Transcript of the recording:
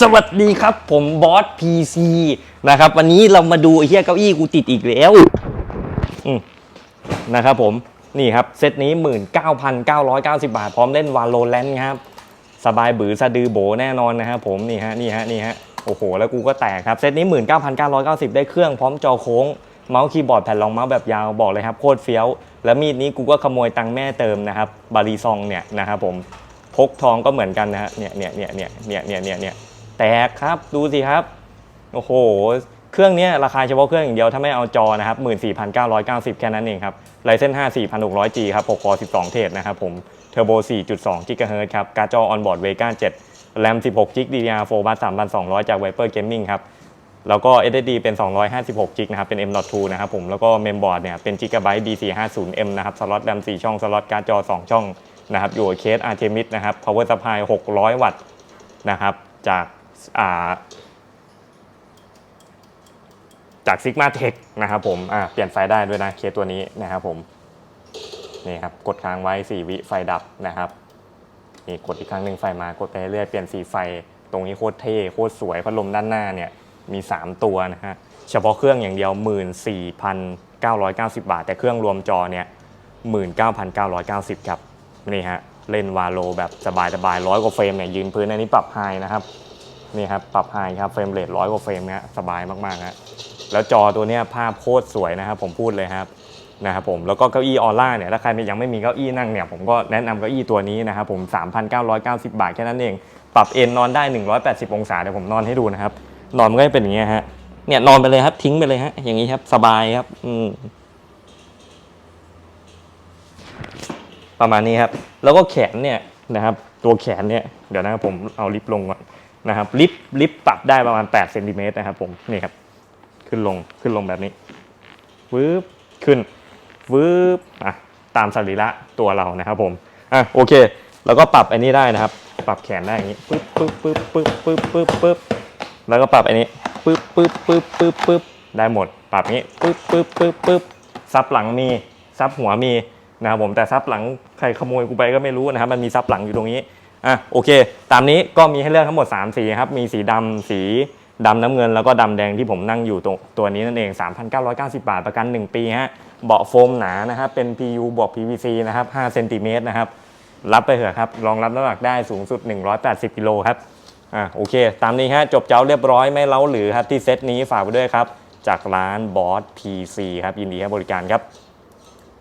สวัสดีครับผมบอสพีซีนะครับ วันนี้เรามาดูไอ้เหี้ยเก้าอี้กูติดอีกแล้วนะครับผมนี่ครับ เซตนี้ 19,990 บาท พร้อมเล่นวานโลแลนต์ครับ สบายบือสะดือโบแน่นอนนะครับผมนี่ฮะนี่ฮะนี่ฮะโอ้โห แล้วกูก็แตกครับ เซตนี้ 19,990 ได้เครื่องพร้อมจอโค้ง เมาส์คีย์บอร์ดแผ่นรองเมาส์แบบยาวบอกเลยครับโคตรเฟี้ยว แล้วมีดนี้กูก็ขโมยตังแม่เติมนะครับบารีซองเนี่ยนะครับผมพกทองก็เหมือนกันนะฮะเนี่ยเนี่ยเนี่ยเนี่ยเนี่ยเนี่ยเนี่ย แตกครับ ดูสิครับ โอ้โห เครื่องนี้ราคาเฉพาะเครื่องอย่างเดียว ถ้าไม่เอาจอนะครับ 14,990 แค่นั้นเองครับไ y เซน5 4,600G ครับ 6 คอ 12 เทรดนะครับผมเทอร์โบ 4.2 GHz ครับ การ์ดจอ On-board Vega 7แรม 16 g b DDR4 บัส3,200 จาก Viper Gaming ครับ แล้วก็ SSD เป็น 256 g b นะครับ เป็น M.2 นะครับผม แล้วก็เมมบอร์ดเนี่ยเป็น Gigabyte DC50M นะครับ สล็อตแรม 4 ช่อง สล็อตการ์ดจอ 2 ช่องนะครับ อยู่เคส Artemis นะครับ Power Supply 600 วัตต์นะครับ จาก จาก Sigma Tech นะครับผมเปลี่ยนไฟได้ด้วยนะเคสตัวนี้นะครับผมนี่ครับกดค้างไว้ 4 วิไฟดับนะครับนี่กดอีกครั้งหนึ่งไฟมากดไปเรื่อยเปลี่ยนสีไฟตรงนี้โคตรเท่โคตรสวยพัดลมด้านหน้าเนี่ยมี 3 ตัวนะฮะเฉพาะเครื่องอย่างเดียว 14,990 บาท แต่เครื่องรวมจอเนี่ย19,990 ครับนี่ฮะเล่นวาโลแบบสบายๆร้อยกว่าเฟรมเนี่ยยืนพื้นอันนี้ปรับไฮนะครับ นี่ครับปรับไฮครับเฟรมเรทร้อยกว่าเฟรมนะฮะสบายมากๆฮะแล้วจอตัวเนี้ยภาพโคตรสวยนะครับผมพูดเลยครับนะครับผมแล้วก็เก้าอี้ออร่าเนี่ยถ้าใครยังไม่มีเก้าอี้นั่งเนี่ยผมก็แนะนำเก้าอี้ตัวนี้นะครับผม 3,990 บาทแค่นั้นเอง ปรับเอนนอนได้ 180 องศาเดี๋ยวผมนอนให้ดูนะครับนอนมันก็จะเป็นอย่างเงี้ยฮะเนี่ยนอนไปเลยครับทิ้งไปเลยฮะอย่างนี้ครับสบายครับอืมประมาณนี้ครับ แล้วก็แขนเนี่ยนะครับ ตัวแขนเนี่ยเดี๋ยวนะครับผมเอาลิฟต์ลงก่อน นะครับลิฟต์ลิฟปรับได้ประมาณ8เซนติเมตรนะครับผมนี่ครับขึ้นลงขึ้นลงแบบนี้วืบขึ้นวืบอะตามสรีระตัวเรานะครับผมอะโอเค แล้วก็ปรับอันนี้ได้นะครับ ปรับแขนได้อย่างนี้ปึ๊บปึ๊บปึ๊บปึ๊บปึ๊บปึ๊บปึ๊บแล้วก็ปรับอันนี้ปึ๊บปึ๊บปึ๊บปึ๊บปึ๊บได้หมด ปรับนี้ปึ๊บปึ๊บปึ๊บปึ๊บซับหลังมีซับหัวมีนะครับผมแต่ซับหลังใครขโมยกูไปก็ไม่รู้นะครับมันมีซับหลังอยู่ตรงนี้ อะโอเค ตามนี้ก็มีให้เลือกทั้งหมด 3 สีครับ มีสีดำสีดำน้ำเงิน แล้วก็ดำแดงที่ผมนั่งอยู่ตรงตัวนี้นั่นเอง 3,990 บาทประกัน 1 ปีฮะเบาะโฟมหนานะครับเป็น PU บวก PVC นะครับ5เซนติเมตรนะครับรับไปเถอะครับรองรับน้ำหนักได้สูงสุด 180กิโลครับอะโอเค ตามนี้ฮะจบเจ้าเรียบร้อยไม่เล้าหรือครับที่เซตนี้ฝากไปด้วยครับจากร้านบอส PC ครับยินดีให้บริการครับ